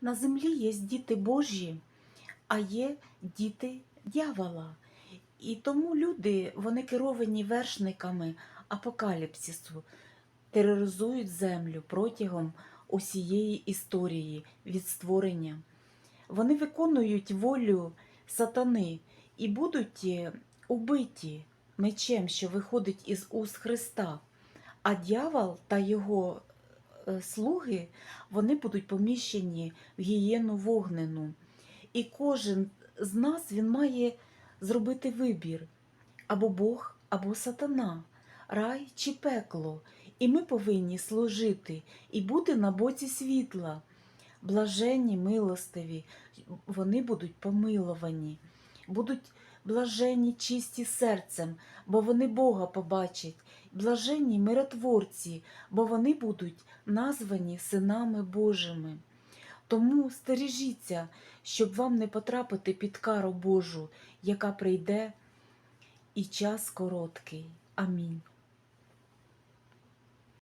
На землі є діти Божі, а є діти дьявола. І тому люди, вони керовані вершниками апокаліпсису, тероризують землю протягом усієї історії від створення. Вони виконують волю сатани і будуть е, убиті мечем, що виходить із уст Христа. А дьявол та його слуги вони будуть поміщені в гієну вогнену. І кожен з нас він має зробити вибір або Бог, або сатана, рай чи пекло. І ми повинні служити і бути на боці світла. Блаженні, милостиві, вони будуть помиловані, будуть блаженні чисті серцем, бо вони Бога побачать, блаженні миротворці, бо вони будуть названі синами Божими. Тому стережіться, щоб вам не потрапити під кару Божу, яка прийде, і час короткий. Амінь.